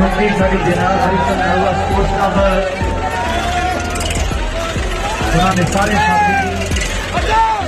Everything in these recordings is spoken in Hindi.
मंत्री साड़ी जनाब हरिशन नलवा सारे साथी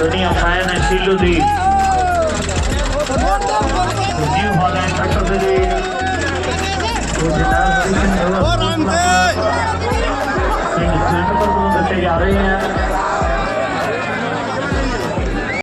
Sonia Faena, né? filho de